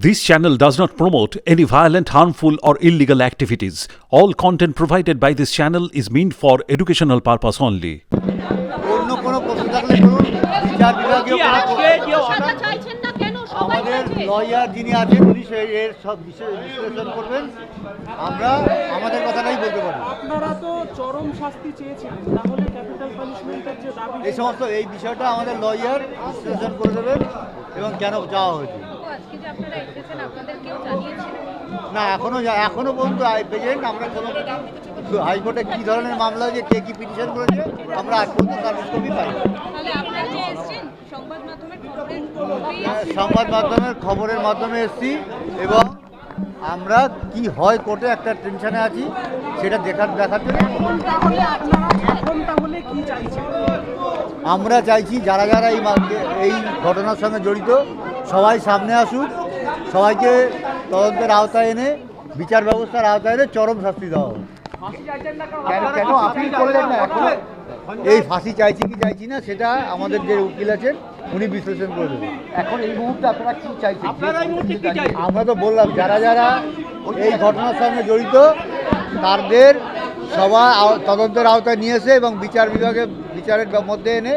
This channel does not promote any violent, harmful, or illegal activities. All content provided by this channel is meant for educational purpose only. অন্য কোনো প্রশ্ন থাকলে করুন বিচার বিভাগীয় কোনো প্রশ্ন- সাজা চাইছেন না কেন সবাই আমাদের। লয়ার যিনি আছেন উনি সেই এর সব বিষয় বিশ্লেষণ করবেন আমরা আমাদের কথাটাই বলতে পারি আপনারা তো চরম শাস্তি চেয়েছিলেন তাহলে ক্যাপিটাল পানিশমেন্টের যে দাবি এই সমস্ত এই বিষয়টা আমাদের লয়ার বিশ্লেষণ করে দেবেন এবং কেন যাওয়া হয়েছে যে না এখনও যা- এখনও পর্যন্ত প্রেজেন্ট আমরা কোনো হাইকোর্টে কি ধরনের মামলা হয়েছে কে কি পিটিশন করেছে আমরা আজ পর্যন্ত সার্ভিস কপি পাই যে সংবাদ মাধ্যমের খবরের মাধ্যমে এসেছি এবং আমরা কি হয় কোর্টে একটা টেনশনে আছি সেটা দেখার দেখার জন্য। আমরা চাইছি যারা যারা এই এই ঘটনার সঙ্গে জড়িত সবাই সামনে আসুক সবাইকে তদন্তের আওতায় এনে বিচার ব্যবস্থার আওতায় এনে চরম শাস্তি দেওয়া হোক। কেন কেন? আপিল করলেন না এখন এই ফাঁসি চাইছি কি চাইছি না সেটা আমাদের যে উকিল আছেন উনি বিশ্লেষণ করে দেবেন। এখন এই মুহূর্তে আপনারা কি চাইছেন? আমরা তো বললাম যারা যারা এই ঘটনার সঙ্গে জড়িত তাদের সবাই তদন্তের আওতায় নিয়ে এসে এবং বিচার বিভাগে বিচারের মধ্যে এনে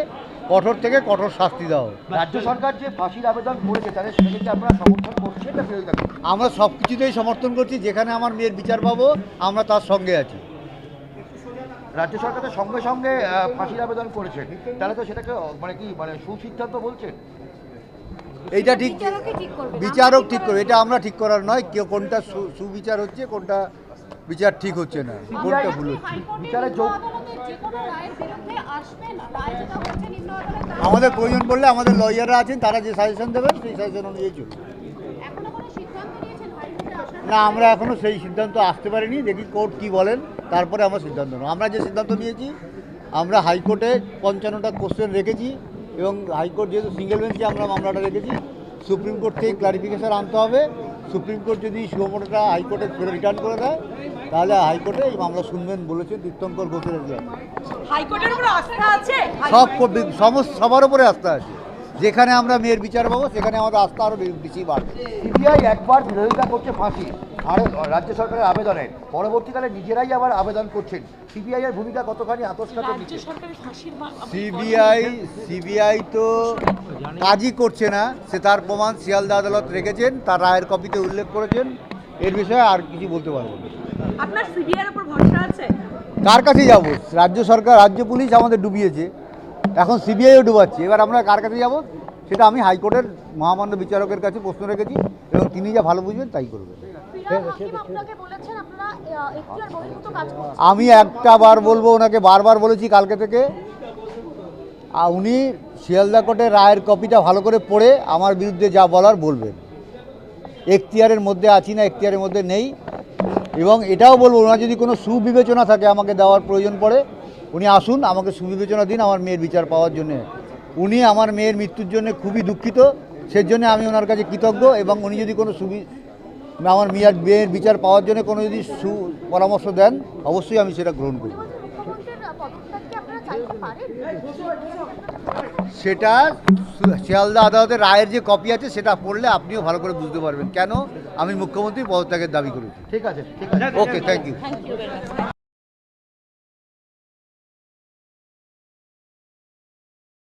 কঠোর থেকে কঠোর শাস্তি দেওয়া হোক। রাজ্য সরকার যে ফাঁসির আবেদন করেছে তাহলে সেটাকে কি আপনারা সমর্থন করছেন না বিরোধিতা আমরা সব কিছুতেই সমর্থন করছি যেখানে আমার মেয়ের বিচার পাবো আমরা তার সঙ্গে আছি। রাজ্য সরকার তো সঙ্গে সঙ্গে ফাঁসির আবেদন করেছে। তাহলে তো সেটাকে মানে কি মানে সুসিদ্ধান্ত বলছেন এইটা ঠিক ঠিক বিচারক ঠিক করবে এটা আমরা ঠিক করার নয় কেউ কোনটা সু- সুবিচার হচ্ছে কোনটা বিচার ঠিক হচ্ছে না কোনটা ভুল হচ্ছে। বিচারের যোগ আমাদের প্রয়োজন পড়লে আমাদের লয়াররা আছেন তারা যে সাজেশন দেবেন সেই সাজেশন অনুযায়ী চলবে। না আমরা এখনও সেই সিদ্ধান্ত আসতে পারিনি দেখি কোর্ট কি বলেন তারপরে আমরা সিদ্ধান্ত নেব। আমরা যে সিদ্ধান্ত নিয়েছি আমরা হাইকোর্টে পঞ্চান্নটা কোশ্চেন রেখেছি এবং হাইকোর্ট যেহেতু সিঙ্গেল বেঞ্চে আমরা মামলাটা রেখেছি সুপ্রিম কোর্ট থেকে ক্লারিফিকেশন আনতে হবে। সুপ্রিম কোর্ট যদি সুমোটোটা হাইকোর্টে ফেরত রিটার্ন করে দেয় তাহলে হাইকোর্টে এই মামলা শুনবেন বলেছেন তীর্থঙ্কর ঘোষের জন্য হাইকোর্টের উপর আস্থা আছে? সব কোর্ট- সমস্ত সবার উপরে আস্থা আছে। যেখানে আমরা মেয়ের বিচার পাবো সেখানে আমাদের আস্থা আরও বেশি বাড়বে। সিবিআই একবার বিরোধিতা করছে ফাঁসি আর রাজ্য সরকারের আবেদনের। পরবর্তীকালে নিজেরাই আবার আবেদন করছেন। সিবিআই এর ভূমিকা কতখানি আতস্কাত সিবিআই সিবিআই তো কাজই করছে না সে তার প্রমাণ শিয়ালদা আদালত রেখেছেন তার রায়ের কপিতে উল্লেখ করেছেন এর বিষয়ে আর কিছু বলতে পারব না। আপনার সিবিআই উপর ভরসা আছে? কার কাছে যাব রাজ্য সরকার রাজ্য পুলিশ আমাদের ডুবিয়েছে এখন সিবিআইও ডুবাচ্ছে এবার আমরা কার কাছে যাব? সেটা আমি হাইকোর্টের মহামান্য বিচারকের কাছে প্রশ্ন রেখেছি এবং তিনি যা ভালো বুঝবেন তাই করবেন। আমি একটা বার বলব ওনাকে বারবার বলেছি কালকে থেকে আর উনি শিয়ালদা কোর্টের রায়ের কপিটা ভালো করে পড়ে আমার বিরুদ্ধে যা বলার বলবেন। এখতিয়ারের মধ্যে আছি না, এখতিয়ারের মধ্যে নেই। এবং এটাও বলব, ওনার যদি কোনো সুবিবেচনা থাকে আমাকে দেওয়ার প্রয়োজন পড়ে, উনি আসুন, আমাকে সুবিবেচনা দিন আমার মেয়ের বিচার পাওয়ার জন্যে। উনি আমার মেয়ের মৃত্যুর জন্য খুবই দুঃখিত, সেজন্য আমি ওনার কাছে কৃতজ্ঞ এবং উনি যদি কোনো সুবি, আমার মেয়ের মেয়ের বিচার পাওয়ার জন্য কোনো যদি সু, পরামর্শ দেন, অবশ্যই আমি সেটা গ্রহণ করি সেটা শিয়ালদা আদালতের রায়ের যে কপি আছে সেটা পড়লে আপনিও ভালো করে বুঝতে পারবেন। কেন? আমি মুখ্যমন্ত্রী পদত্যাগের দাবি করেছি। ঠিক আছে ঠিক আছে। Okay thank you